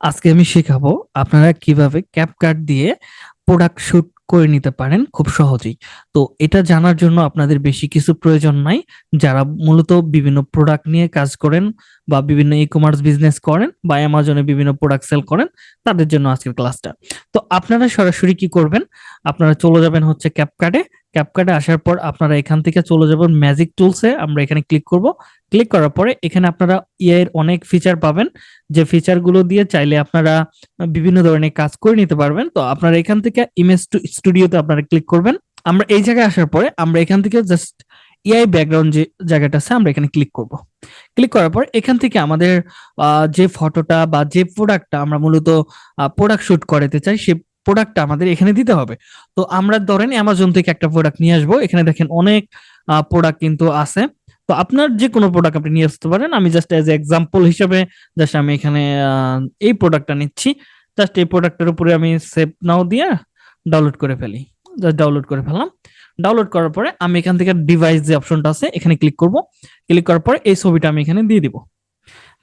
আজকে আমি শেখাবো আপনারা কীভাবে ক্যাপকাট দিয়ে প্রোডাক্ট শুট করে নিতে পারেন খুব সহজেই। তো এটা জানার জন্য আপনাদের বেশি কিছু প্রয়োজন নাই। যারা মূলত বিভিন্ন প্রোডাক্ট নিয়ে কাজ করেন বা বিভিন্ন ই কমার্স বিজনেস করেন বা অ্যামাজনে বিভিন্ন প্রোডাক্ট সেল করেন, তাদের জন্য আজকের ক্লাসটা। তো আপনারা সরাসরি কি করবেন? আপনারা চলে যাবেন হচ্ছে ক্যাপকাটে ক্যাপকাটে আসার পর আপনারা এখান থেকে চলে যাবেন ম্যাজিক টুলসে। আমরা এখানে ক্লিক করব। ক্লিক করার পরে এখানে আপনারা ইয়ে এর অনেক ফিচার পাবেন। যে ফিচারগুলো দিয়ে চাইলে আপনারা বিভিন্ন ধরনের কাজ করে নিতে পারবেন। তো আপনারা এখান থেকে ইমেজ টু স্টুডিওতে আপনারা ক্লিক করবেন। আমরা এই জায়গায় আসার পরে আমরা এখান থেকে জাস্ট এআই ব্যাকগ্রাউন্ড যে জায়গাটা আছে আমরা এখানে ক্লিক করব। ক্লিক করার পর এখান থেকে আমাদের যে ফটোটা বা যে প্রোডাক্টটা আমরা মূলত প্রোডাক্ট শুট করাতে চাই সে প্রোডাক্টটা আমাদের এখানে দিতে হবে। তো আমরা ধরেন অ্যামাজন থেকে একটা প্রোডাক্ট নিয়ে আসব। এখানে দেখেন অনেক প্রোডাক্ট কিন্তু আছে। তো আপনার যে কোনো প্রোডাক্ট আপনি নিয়ে আসতে পারেন। আমি জাস্ট এজ এক্সাম্পল হিসেবে জাস্ট আমি এখানে এই প্রোডাক্টটা নিচ্ছি। জাস্ট এই প্রোডাক্টের উপরে আমি সেভ নাও দিয়ে ডাউনলোড করে ফেলি। জাস্ট ডাউনলোড করে ফেললাম। ডাউনলোড করার পরে আমি এখান থেকে ডিভাইস যে অপশনটা আছে, এখানে ক্লিক করব। ক্লিক করার পরে এই ছবিটা আমি এখানে দিয়ে দিব।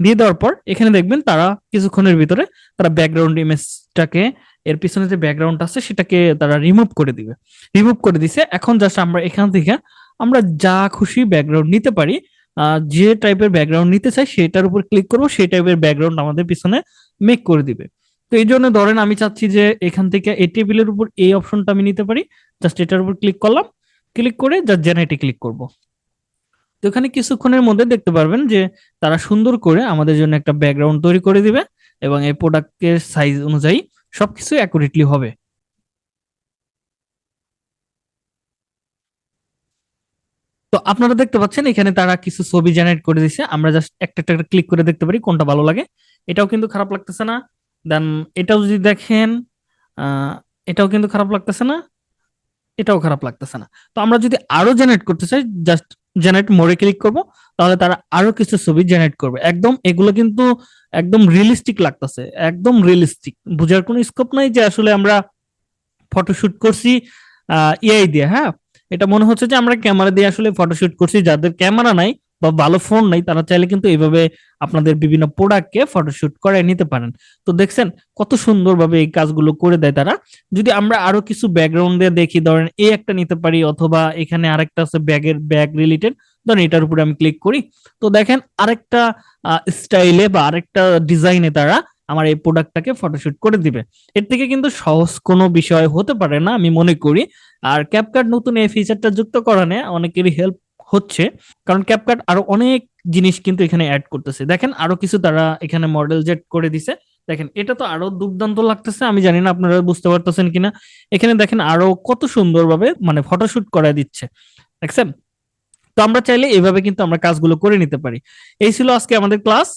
দিয়ে দেওয়ার পর এখানে দেখবেন তারা কিছুক্ষণের ভিতরে তারা ব্যাকগ্রাউন্ড ইমেজটাকে এর পিছনে যে ব্যাকগ্রাউন্ড আছে, সেটাকে তারা রিমুভ করে দিবে। রিমুভ করে দিছে। এখন জাস্ট আমরা এখান থেকে আমরা যা খুশি ব্যাকগ্রাউন্ড নিতে পারি যে টাইপের ব্যাকগ্রাউন্ড নিতে চাই সেটার উপর ক্লিক করব, সেই টাইপের ব্যাকগ্রাউন্ড আমাদের পিছনে মেক করে দিবে। তো এই জন্য ধরেন আমি চাচ্ছি যে এখান থেকে এই টেবিলের উপর এই অপশনটা আমি নিতে পারি জাস্ট এটার উপর ক্লিক করলাম ক্লিক করে জাস্ট জেনারেটে ক্লিক করব। তো এখানে কিছুক্ষণের মধ্যে দেখতে পারবেন যে তারা সুন্দর করে আমাদের জন্য একটা ব্যাকগ্রাউন্ড তৈরি করে দিবে এবং এই প্রোডাক্টের সাইজ অনুযায়ী সবকিছু অ্যাকুরেটলি হবে। তো আপনারা দেখতে পাচ্ছেন, এখানে তারা কিছু ছবি জেনারেট করে দিছে। আমরা জাস্ট একটা একটা ক্লিক করে দেখতে পারি কোনটা ভালো লাগে। এটাও কিন্তু খারাপ লাগতেছে না। দেন এটাও যদি দেখেন এটাও কিন্তু খারাপ লাগতেছে না, এটাও খারাপ লাগতেছে না। তো আমরা যদি আরও জেনারেট করতে চাই জাস্ট জেনারেট মোড়ে ক্লিক করব, তাহলে তারা আরও কিছু ছবি জেনারেট করবে। একদম এগুলো কিন্তু একদম রিয়েলিস্টিক লাগতেছে, একদম রিয়েলিস্টিক বুঝার কোনো স্কোপ নাই যে আসলে আমরা ফটোশুট করছি এআই দিয়ে হ্যাঁ? এটা মনে হচ্ছে যে আমরা ক্যামেরা দিয়ে আসলে ফটোশুট করছি। যাদের ক্যামেরা নাই বা ভালো ফোন নাই, তারা চাইলে কিন্তু এইভাবে আপনাদের বিভিন্ন প্রোডাক্টকে ফটোশুট করে নিতে পারেন। তো দেখছেন কত সুন্দরভাবে এই কাজগুলো করে দেয় তারা। যদি আমরা আরও কিছু ব্যাকগ্রাউন্ড দিয়ে দেখি, ধরেন এই একটা নিতে পারি অথবা এখানে আরেকটা আছে ব্যাগের ব্যাগ রিলেটেড ধরেন এটার উপরে আমি ক্লিক করি। তো দেখেন আরেকটা স্টাইলে বা আরেকটা ডিজাইনে তারা আমার এই প্রোডাক্টটাকে ফটোশুট করে দিবে। এর থেকে কিন্তু সহজ কোনো বিষয় হতে পারে না, আমি মনে করি। আর ক্যাপকাট নতুন এই ফিচারটা যুক্ত করানে অনেকেরই হেল্প হচ্ছে। কারণ ক্যাপকাট আরও অনেক জিনিস কিন্তু এখানে অ্যাড করতেছে। দেখেন আরও কিছু তারা এখানে মডেল জেট করে দিছে। দেখেন, এটা তো আরও দুর্দান্ত লাগতেছে, আমি জানি না আপনারা বুঝতে পারতেছেন কিনা। এখানে দেখেন আরও কত সুন্দরভাবে মানে ফটোশুট করা দিচ্ছে। দেখছেন? তো আমরা চাইলে এইভাবে কিন্তু আমরা কাজগুলো করে নিতে পারি। এই ছিল আজকে আমাদের ক্লাস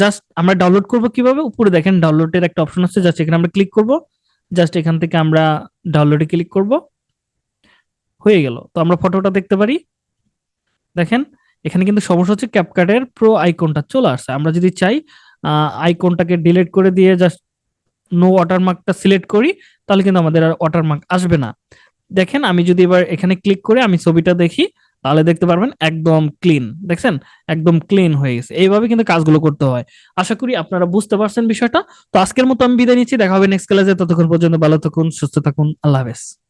জাস্ট আমরা ডাউনলোড করব কীভাবে? উপরে দেখেন ডাউনলোডের একটা অপশন আছে জাস্ট এখানে আমরা ক্লিক করব। জাস্ট এখান থেকে আমরা ডাউনলোডে ক্লিক করব। হয়ে গেল। তো আমরা ফটোটা দেখতে পারি। দেখেন, এখানে কিন্তু সমস্যা হচ্ছে ক্যাপকাটের প্রো আইকনটা চলে আসছে। আমরা যদি চাই আইকনটাকে ডিলিট করে দিয়ে জাস্ট নো ওয়াটারমার্কটা সিলেক্ট করি, তাহলে কিন্তু আমাদের আর ওয়াটারমার্ক আসবে না। দেখেন, আমি যদি এবার এখানে ক্লিক করে আমি ছবিটা দেখি তাহলে দেখতে পারবেন একদম ক্লিন দেখছেন? একদম ক্লিন হয়ে গেছে। এইভাবে কিন্তু কাজগুলো করতে হয়। আশা করি আপনারা বুঝতে পারছেন বিষয়টা। তো আজকের মতো আমি বিদায় নিচ্ছি। দেখা হবে নেক্সট ক্লাসে ততক্ষণ পর্যন্ত ভালো থাকুন, সুস্থ থাকুন। আল্লাহ হাফেজ।